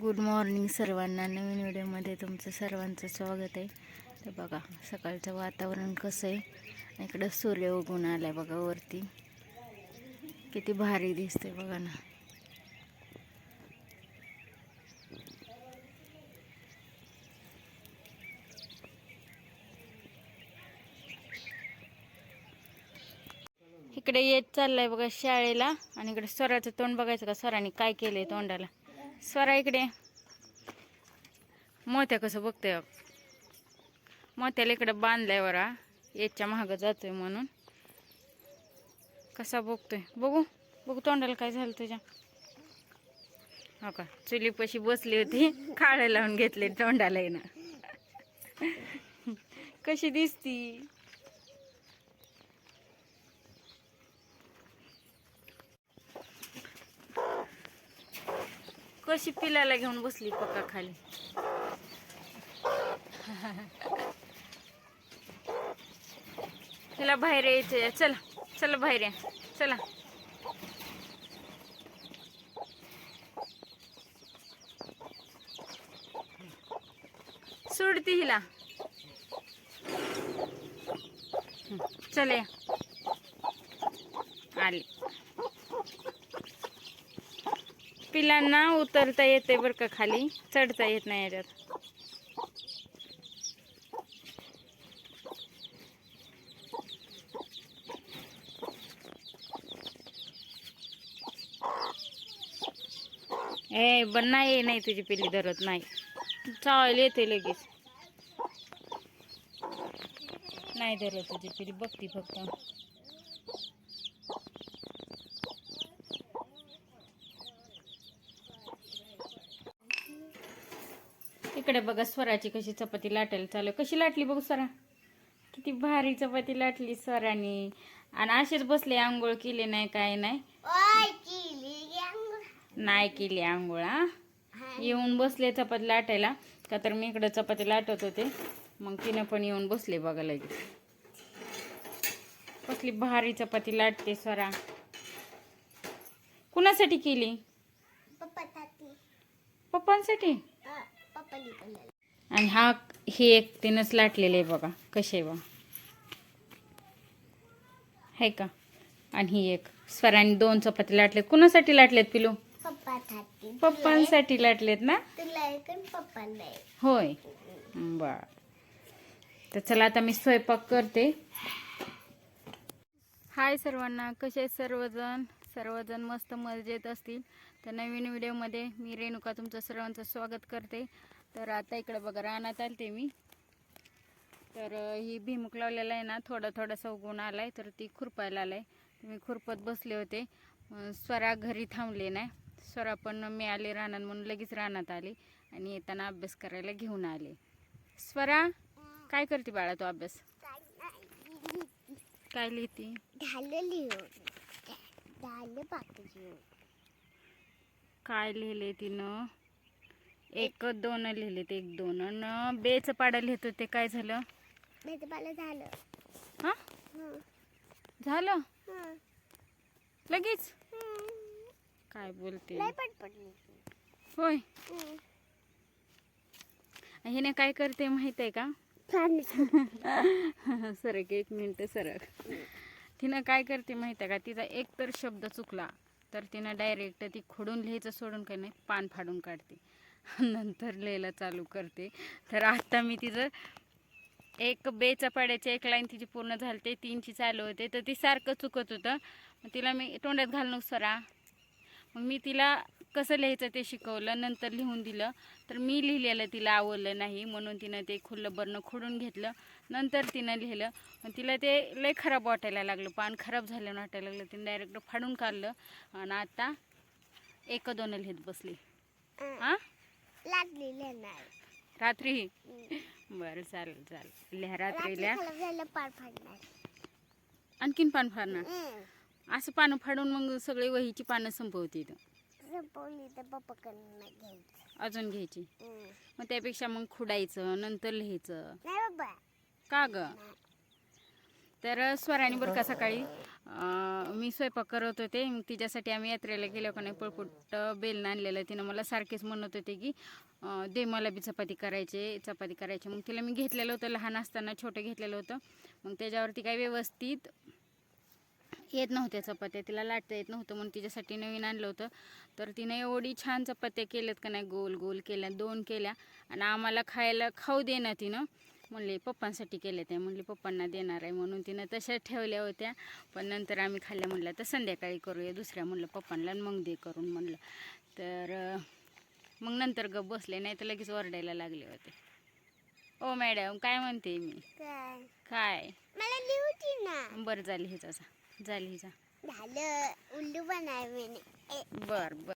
Good morning सर्वांना. नवीन व्हिडिओमध्ये तुमचं सर्वांचं स्वागत आहे. तर बघा सकाळचं वातावरण कसं आहे? इकडं सूर्य उगून आला आहे बघा वरती. किती भारी दिसते बघा ना. इकडे येत चाललंय बघा शाळेला. आणि इकडे स्वराचं तोंड बघायचं का? स्वराने काय केलंय तोंडाला? स्वरा इकडे. मोत्या कसं बघतोय मोत्याला इकडे बांधलाय वरा. याच्या महाग जातोय म्हणून. कसा बघतोय? बघू. बघू तोंडाला काय झालं तुझ्या. हो का? चुलीपाशी बसली होती. खाळे लावून घेतले तोंडाला येणं कशी दिसती? कशी पिलाला घेऊन बसली पक्का खाली? तिला बाहेर यायचं चला चला बाहेर या. चला. सोडती हिला. चले या. आली. पिलांना उतरता येते बरं का खाली. चढता येत नाही याच्यात. ए पण नाही नाही तुझी पिल्ली धरत नाही. चावायला येते लगेच. नाही धरत तुझी पिल्ली बघती फक्त. इकडे बघा स्वराची कशी चपाती लाटायला चालू. कशी लाटली बघू स्वरा? किती भारी चपाती लाटली स्वराने. आणि असेच बसले आंघोळ केले नाही काय नाही. नाही केली आंघोळ हा. येऊन बसले चपाती लाटायला. का तर मी इकडे चपाती लाटत होते. मग तिनं पण येऊन बसले बघा लगेच. कसली भारी चपाती लाटते स्वरा. कुणासाठी केली? पप्पांसाठी? आणि हा हे एक तिनंच लाटलेलं आहे बघा. कसे बा आहे का? आणि ही एक. स्वराने दोन चपाती लाटलेत. कुणासाठी लाटलेत पिलू? पप्पांसाठी. लाटलेत ना? होय. बर. तर चला आता मी स्वयंपाक करते. हाय सर्वांना. कसे सर्वजण? सर्वजण मस्त मजेत असतील. तर नवीन व्हिडिओमध्ये मी रेणुका तुमचं सर्वांचं स्वागत करते. तर आता इकडे बघा रानात आलते मी. तर ही भिमुक लावलेला आहे ना थोडा थोडासा उगवून आलाय तर ती खुरपायला आलाय. मी खुरपत बसले होते. स्वरा घरी थांबले नाही. स्वरा पण मी आले रानात म्हणून लगेच रानात आले आणि येताना अभ्यास करायला घेऊन आले. स्वरा काय करते बाळा तू अभ्यास? काय लिहिते? काय लिहिले तिनं? एक दोन लिहिलेत एक दोन. आणि बेचं पाडा लिहित होते काय झालं? मला झालं. हा? झालं? लगेच. काय बोलते? होय. हिने काय करते माहीत आहे का? सरक एक मिनिट सरक. तिनं काय करते माहीत आहे का? तिचा एक तर शब्द चुकला तर तिनं डायरेक्ट ती खोडून लिहायचं सोडून काही नाही पान फाडून काढते. नंतर लिहायला चालू करते. तर आत्ता मी तिचं एक बेचा पाड्याची एक लाईन तिची पूर्ण झालते तीनची चालू होते. तर ती सारखं चुकत होतं. मग तिला मी तोंडात घालणं सरा मग मी तिला कसं लिहायचं ते शिकवलं नंतर लिहून दिलं. तर मी लिहिलेलं तिला आवडलं नाही म्हणून तिनं ते खुल्लं बरणं खोडून घेतलं. नंतर तिनं लिहिलं. मग तिला ते लय खराब वाटायला लागलं. पान खराब झालं वाटायला लागलं. तिने डायरेक्ट फाडून काढलं. आणि आता एक दोन लिहित बसली. हां? लागली लिहिणार रात्री? बरं चालेल चालेल. लिहा रात्री झालं पार फाडणार. आणखीन पान फाडणार. असं पानं फाडून मग सगळी वहीची पानं संपवते इथं? संपवली तर पप्पाकडनं नाही घ्यायचं. अजून घ्यायची. मग त्यापेक्षा मग खुडायचं नंतर लिहायचं. नाही बाबा. का ग? तर स्वराणी बरं का सकाळी? मी स्वयंपाक करत होते. मग तिच्यासाठी आम्ही यात्रेला गेलो का नाही पळपुट बेलन आणलेलं तिनं मला सारखेच म्हणत होते की दे मला बी चपाती करायचे चपाती करायची. मग तिला मी घेतलेलं होतं लहान असताना छोटं घेतलेलं होतं. मग त्याच्यावरती काय व्यवस्थित येत नव्हत्या चपात्या. तिला लाटता येत नव्हतं म्हणून तिच्यासाठी नवीन आणलं होतं. तर तिने एवढी छान चपात्या केल्यात का नाही गोल गोल केल्या दोन केल्या. आणि आम्हाला खायला खाऊ दे ना तिनं. म्हणले पप्पांसाठी केल्या त्या म्हणले पप्पांना देणार आहे. म्हणून तिनं तशा ठेवल्या होत्या. पण नंतर आम्ही खाल्ल्या म्हणलं तर संध्याकाळी करूया. दुसऱ्या म्हणलं पप्पांना आणि मग दे करून. म्हणलं. तर मग नंतर गप बसले नाही तर लगेच ओरडायला लागले होते. ओ मॅडम काय म्हणते मी? काय? बरं झाली हिचा झाली हिचा झालं. उल्लू बनाय म्हणे. ए, बर बर.